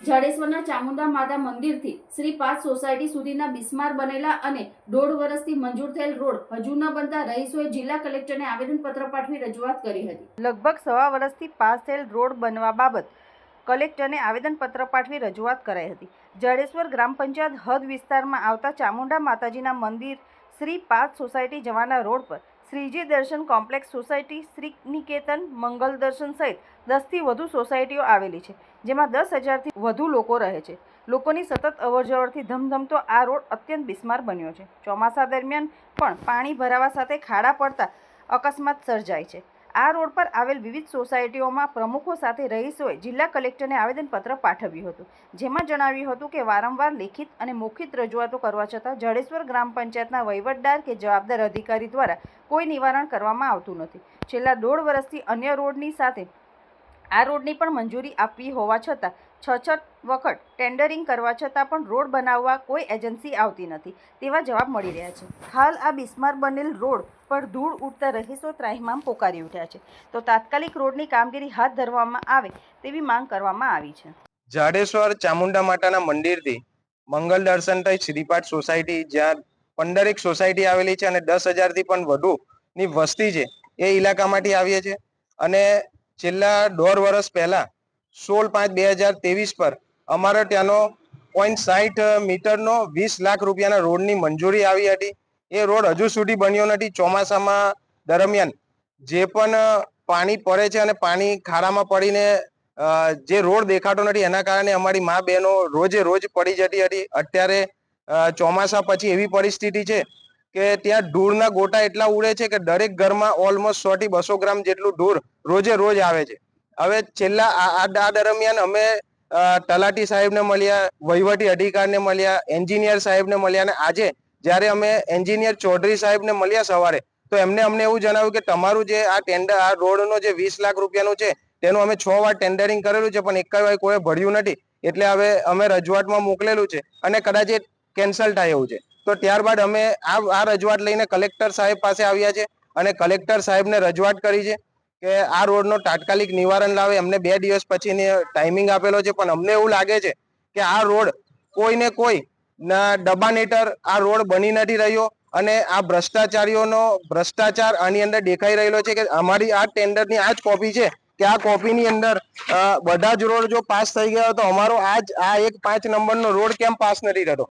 જાડેશ્વરના ચામુંડા માતા મંદિરથી શ્રી પાંચ સોસાયટી સુધીના બિસ્માર બનેલા અને દોઢ વર્ષથી મંજૂર થયેલ રોડ હજુ ન બનતા રહીશોએ જિલ્લા કલેક્ટરને આવેદનપત્ર પાઠવી રજૂઆત કરી હતી. લગભગ સવા વર્ષથી પાસ થયેલ રોડ બનવા બાબત કલેક્ટરને આવેદનપત્ર પાઠવી રજૂઆત કરાઈ હતી. જાડેશ્વર ગ્રામ પંચાયત હદ વિસ્તારમાં આવતા ચામુંડા માતાજીના મંદિર શ્રી પાંચ સોસાયટી જવાના રોડ પર શ્રીજી દર્શન કોમ્પ્લેક્સ સોસાયટી શ્રી નિકેતન મંગલ દર્શન સહિત દસથી વધુ સોસાયટીઓ આવેલી છે, જેમાં દસ હજારથી વધુ લોકો રહે છે. લોકોની સતત અવરજવરથી ધમધમતો આ રોડ અત્યંત બિસ્માર બન્યો છે. ચોમાસા દરમિયાન પણ પાણી ભરાવા સાથે ખાડા પડતા અકસ્માત સર્જાય છે. આ રોડ પર આવેલ વિવિધ સોસાયટીઓમાં પ્રમુખો સાથે રહીશોએ જિલ્લા કલેક્ટરને આવેદનપત્ર પાઠવ્યું હતું. જેમાં જણાવ્યું હતું કે વારંવાર લેખિત અને મૌખિત રજૂઆતો કરવા છતાં જડેશ્વર ગ્રામ પંચાયતના વહીવટદાર કે જવાબદાર અધિકારી દ્વારા કોઈ નિવારણ કરવામાં આવતું નથી. છેલ્લા દોઢ વર્ષથી અન્ય રોડની સાથે આ રોડની પણ મંજૂરી આપવી હોવા છતાં છ છ વખત ટેન્ડરિંગ કરવા છતાં પણ રોડ બનાવવા કોઈ એજન્સી આવતી નથી, તેવા જવાબ મળી રહ્યા છે. હાલ આ બિસ્માર બનેલ રોડ પર ધૂળ ઉડતા રહીશો ત્રાહિમામ પોકારી ઉઠ્યા છે. તો તાત્કાલિક રોડની કામગીરી હાથ ધરવામાં આવે તેવી માંગ કરવામાં આવી છે. જાડેશ્વર ચામુંડા માતાના મંદિરથી મંગલ દર્શન થઈ શ્રીપાઠ સોસાયટી, જ્યાં પંદરેક સોસાયટી આવેલી છે અને દસ હજારથી પણ વધુની વસ્તી છે, એ ઇલાકામાંથી આવીએ છે અને છેલ્લા દોઢ વર્ષ પહેલા સોળ પાંચ બે હજાર ત્રેવીસ પર અમારો ત્યાંનો પોઈન્ટ સાહીઠ મીટરનો વીસ લાખ રૂપિયાના રોડની મંજૂરી આવી હતી. એ રોડ હજુ સુધી બન્યો નથી. ચોમાસામાં દરમિયાન જે પણ પાણી પડે છે અને પાણી ખાડામાં પડીને જે રોડ દેખાતો નથી, એના કારણે અમારી મા બહેનો રોજે રોજ પડી જતી હતી. અત્યારે ચોમાસા પછી એવી પરિસ્થિતિ છે કે ત્યાં ધૂળના ગોટા એટલા ઉડે છે કે દરેક ઘરમાં ઓલમોસ્ટ સો થી બસો ગ્રામ જેટલું ધૂળ રોજે રોજ આવે છે. હવે છેલ્લા આ દરમિયાન અમે તલાટી સાહેબને મળ્યા, વહીવટી અધિકારીને મળ્યા, એન્જિનિયર સાહેબને મળ્યા અને આજે જ્યારે અમે એન્જિનિયર ચૌધરી સાહેબને મળ્યા સવારે, તો એમને અમને એવું જણાવ્યું કે તમારું જે આ ટેન્ડર આ રોડનો જે વીસ લાખ રૂપિયાનું છે, તેનું અમે છ વાર ટેન્ડરિંગ કરેલું છે, પણ એક વાર કોઈ ભર્યું નથી. એટલે હવે અમે રજૂઆતમાં મોકલેલું છે અને કદાચ એ કેન્સલ થાય એવું છે. તો ત્યારબાદ અમે આ આ રજૂઆત લઈને કલેક્ટર સાહેબ પાસે આવ્યા છે અને કલેક્ટર સાહેબને રજૂઆત કરી છે. કે આ રોડનો તાત્કાલિક નિવારણ લાવે. અમને બે દિવસ પછીની ટાઈમિંગ આપેલો છે, પણ અમને એવું લાગે છે કે આ રોડ કોઈને કોઈ હેઠળ આ રોડ બની નથી રહ્યો અને આ ભ્રષ્ટાચારીઓનો ભ્રષ્ટાચાર આની અંદર દેખાઈ રહેલો છે કે અમારી આ ટેન્ડરની આ જ કોપી છે કે આ કોપીની અંદર બધા જ રોડ જો પાસ થઈ ગયા તો અમારો આ જ આ એક પાંચ નંબરનો રોડ કેમ પાસ નથી થતો?